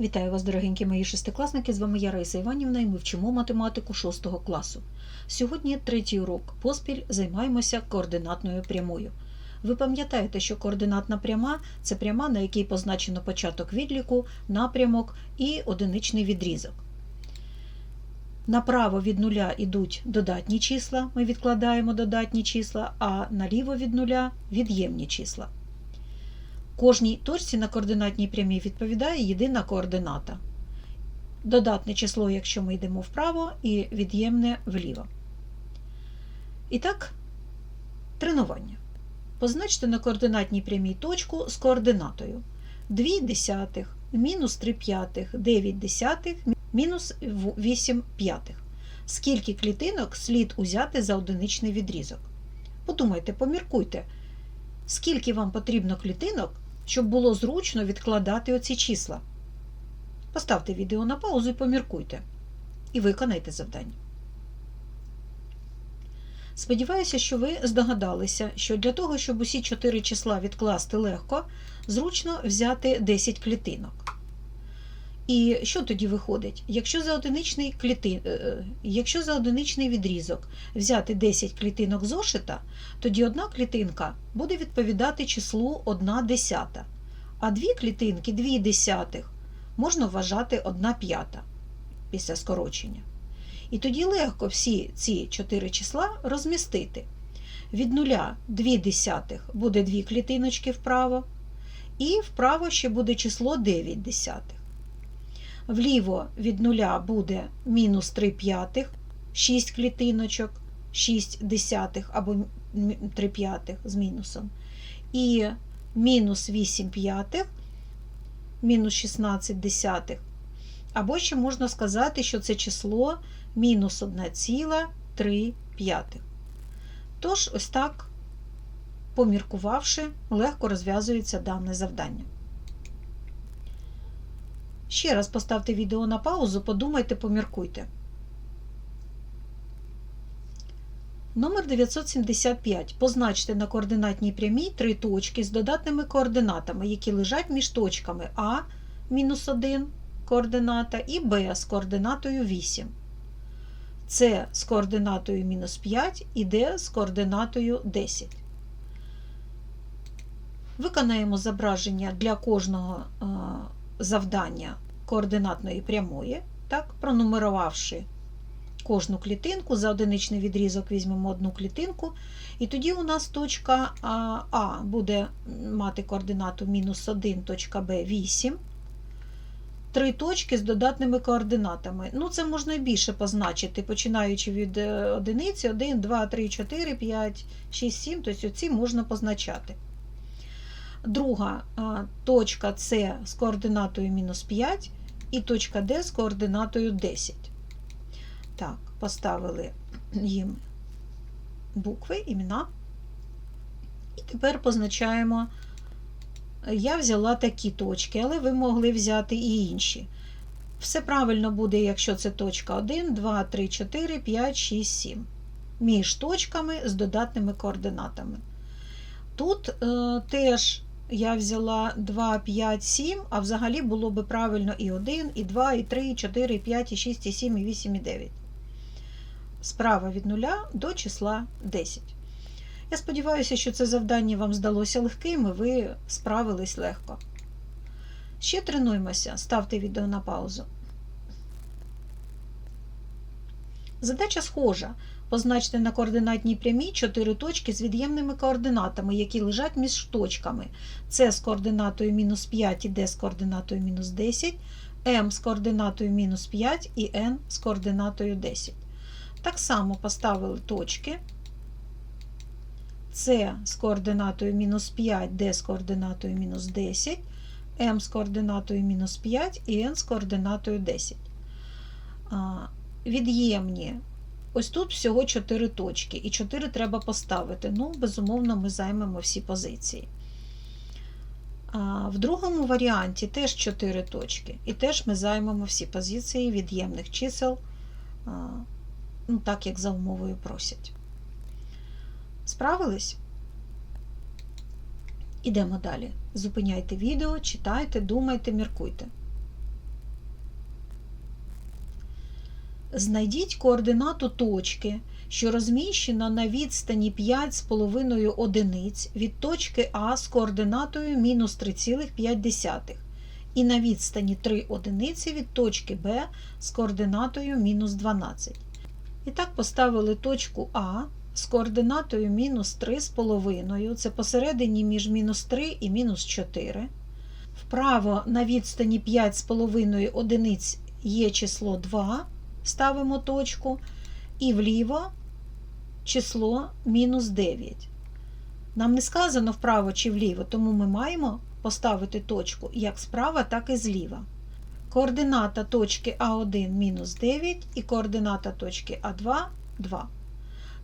Вітаю вас, дорогенькі мої шестикласники. З вами я Раїса Іванівна і ми вчимо математику 6 класу. Сьогодні третій урок поспіль займаємося координатною прямою. Ви пам'ятаєте, що координатна пряма це пряма, на якій позначено початок відліку, напрямок і одиничний відрізок. Направо від нуля йдуть додатні числа, ми відкладаємо додатні числа, а наліво від нуля від'ємні числа. Кожній точці на координатній прямій відповідає єдина координата. Додатне число, якщо ми йдемо вправо, і від'ємне вліво. І так, тренування. Позначте на координатній прямій точку з координатою 2 десятих, мінус 3 п'ятих, 9 десятих, мінус 8 п'ятих. Скільки клітинок слід узяти за одиничний відрізок? Подумайте, поміркуйте, скільки вам потрібно клітинок, щоб було зручно відкладати оці числа. Поставте відео на паузу і поміркуйте. І виконайте завдання. Сподіваюся, що ви здогадалися, що для того, щоб усі чотири числа відкласти легко, зручно взяти 10 клітинок. І що тоді виходить? Якщо за одиничний, кліти... Якщо за одиничний відрізок взяти 10 клітинок зошита, тоді одна клітинка буде відповідати числу 1 десята, а дві клітинки 2 десятих можна вважати 1 п'ята після скорочення. І тоді легко всі ці 4 числа розмістити. Від нуля 2 десятих буде 2 клітиночки вправо, і вправо ще буде число 9 десятих. Вліво від нуля буде мінус 3 п'ятих, 6 клітиночок, 6 десятих або 3 п'ятих з мінусом. І мінус 8 п'ятих, мінус 16 десятих. Або ще можна сказати, що це число мінус 1,3 п'ятих. Тож, ось так, поміркувавши, легко розв'язується дане завдання. Ще раз поставте відео на паузу, подумайте, поміркуйте. Номер 975. Позначте на координатній прямій три точки з додатними координатами, які лежать між точками А мінус 1 координата і Б з координатою 8. С з координатою мінус 5 і Д з координатою 10. Виконаємо зображення для кожного завдання координатної прямої, так, пронумерувавши кожну клітинку, за одиничний відрізок візьмемо одну клітинку, і тоді у нас точка А буде мати координату мінус 1, точка Б 8. Три точки з додатними координатами. Ну, це можна і більше позначити, починаючи від одиниці, 1, 2, 3, 4, 5, 6, 7, тобто оці можна позначати. Друга точка С з координатою мінус 5 і точка Д з координатою 10. Так, поставили їм букви, імена. І тепер позначаємо, я взяла такі точки, але ви могли взяти і інші. Все правильно буде, якщо це точка 1, 2, 3, 4, 5, 6, 7. Між точками з додатними координатами. Тут е, теж я взяла 2, 5, 7, а взагалі було би правильно і 1, і 2, і 3, і 4, і 5, і 6, і 7, і 8, і 9. Справа від 0 до числа 10. Я сподіваюся, що це завдання вам здалося легким і ви справились легко. Ще тренуємося, ставте відео на паузу. Задача схожа. Позначте на координатній прямій 4 точки з від'ємними координатами, які лежать між точками. С з координатою мінус 5 і Д з координатою мінус 10, М з координатою мінус 5 і Н з координатою 10. Так само поставили точки. С з координатою мінус 5, Д з координатою мінус 10, М з координатою мінус 5 і Н з координатою 10. Від'ємні. Ось тут всього 4 точки, і 4 треба поставити. Ну, безумовно, ми займемо всі позиції. А В другому варіанті теж 4 точки, і теж ми займемо всі позиції від'ємних чисел, ну, так як за умовою просять. Справились? Ідемо далі. Зупиняйте відео, читайте, думайте, міркуйте. Знайдіть координату точки, що розміщена на відстані 5,5 одиниць від точки А з координатою мінус 3,5 і на відстані 3 одиниці від точки Б з координатою мінус 12. І так поставили точку А з координатою мінус 3,5, це посередині між мінус 3 і мінус 4. Вправо на відстані 5,5 одиниць є число 2, ставимо точку, і вліво число мінус 9. Нам не сказано вправо чи вліво, тому ми маємо поставити точку як справа, так і зліва. Координата точки А1 мінус 9 і координата точки А2 2.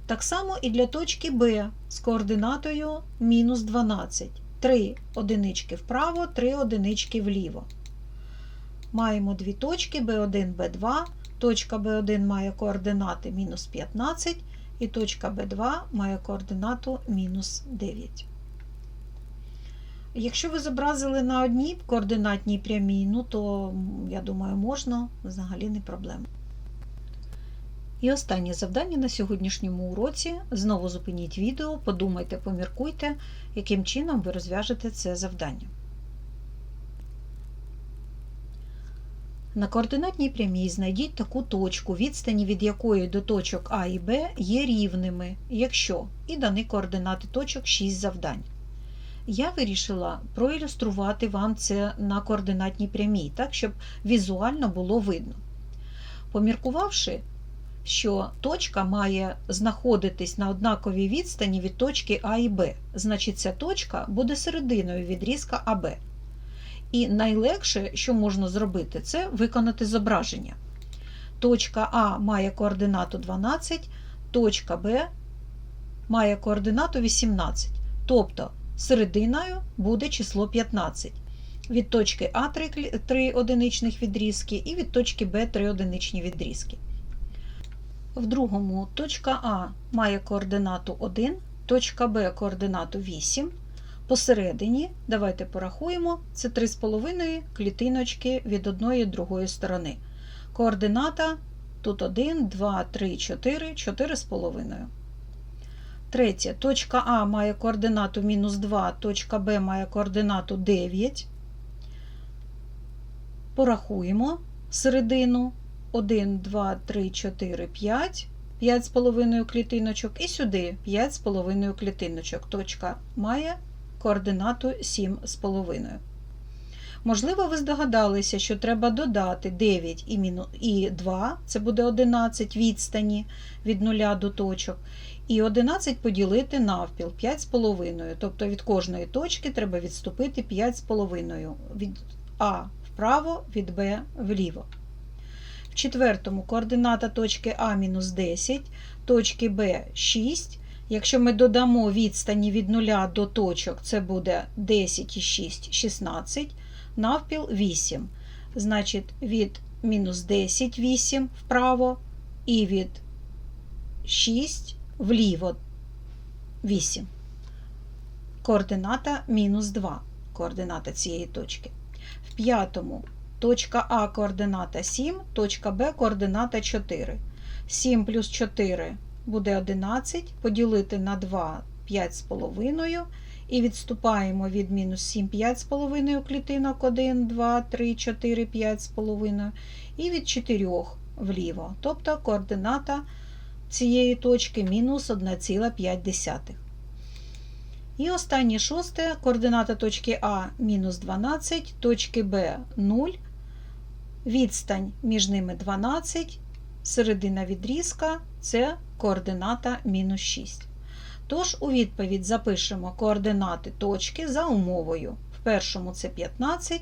Так само і для точки Б з координатою мінус 12. 3 одинички вправо, 3 одинички вліво. Маємо дві точки B1, B2. Точка B1 має координати мінус 15, і точка B2 має координату мінус 9. Якщо ви зобразили на одній координатній прямій, ну то, я думаю, можна, взагалі не проблема. І останнє завдання на сьогоднішньому уроці. Знову зупиніть відео, подумайте, поміркуйте, яким чином ви розв'яжете це завдання. На координатній прямій знайдіть таку точку, відстані від якої до точок А і Б є рівними, якщо і дані координати точок 6 завдань. Я вирішила проілюструвати вам це на координатній прямій, так, щоб візуально було видно. Поміркувавши, що точка має знаходитись на однаковій відстані від точки А і Б, значить ця точка буде серединою відрізка АБ. І найлегше, що можна зробити, це виконати зображення. Точка А має координату 12, точка Б має координату 18. Тобто серединою буде число 15. Від точки А 3, 3 одиничних відрізки і від точки Б 3 одиничні відрізки. В другому точка А має координату 1, точка Б координату 8. Посередині, давайте порахуємо, це 3,5 клітиночки від одної другої сторони. Координата тут 1, 2, 3, 4, 4,5. Третє. Точка А має координату мінус 2, точка Б має координату 9. Порахуємо середину 1, 2, 3, 4, 5. 5,5 клітиночок і сюди 5,5 клітиночок. Точка має координату 7,5. Можливо, ви здогадалися, що треба додати 9 і, і 2, це буде 11 відстані від 0 до точок. І 11 поділити навпіл 5,5. Тобто від кожної точки треба відступити 5,5 від А вправо, від Б вліво. В четвертому координата точки А мінус 10, точки Б 6. Якщо ми додамо відстані від 0 до точок, це буде 10 і 6, 16, навпіл 8. Значить, від мінус 10 8 вправо і від 6 вліво 8. Координата мінус 2. Координата цієї точки. В п'ятому точка А координата 7, точка Б координата 4. 7 плюс 4 буде 11, поділити на 2 5,5. І відступаємо від мінус 7 5,5 клітинок 1, 2, 3, 4, 5,5. І від 4 вліво. Тобто координата цієї точки мінус 1,5. І останнє шосте координата точки А мінус 12, точки Б 0. Відстань між ними 12, середина відрізка це координата мінус 6. Тож, у відповідь запишемо координати точки за умовою. В першому це 15,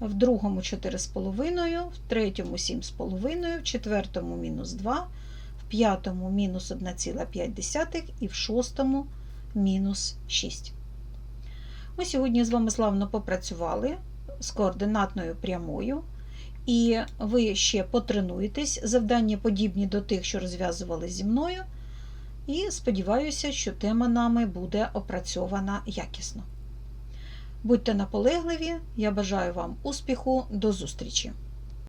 в другому 4,5, в третьому 7,5, в четвертому мінус 2, в п'ятому мінус 1,5 і в шостому мінус 6. Ми сьогодні з вами славно попрацювали з координатною прямою. І ви ще потренуєтесь, завдання подібні до тих, що розв'язували зі мною. І сподіваюся, що тема нами буде опрацьована якісно. Будьте наполегливі, я бажаю вам успіху, до зустрічі!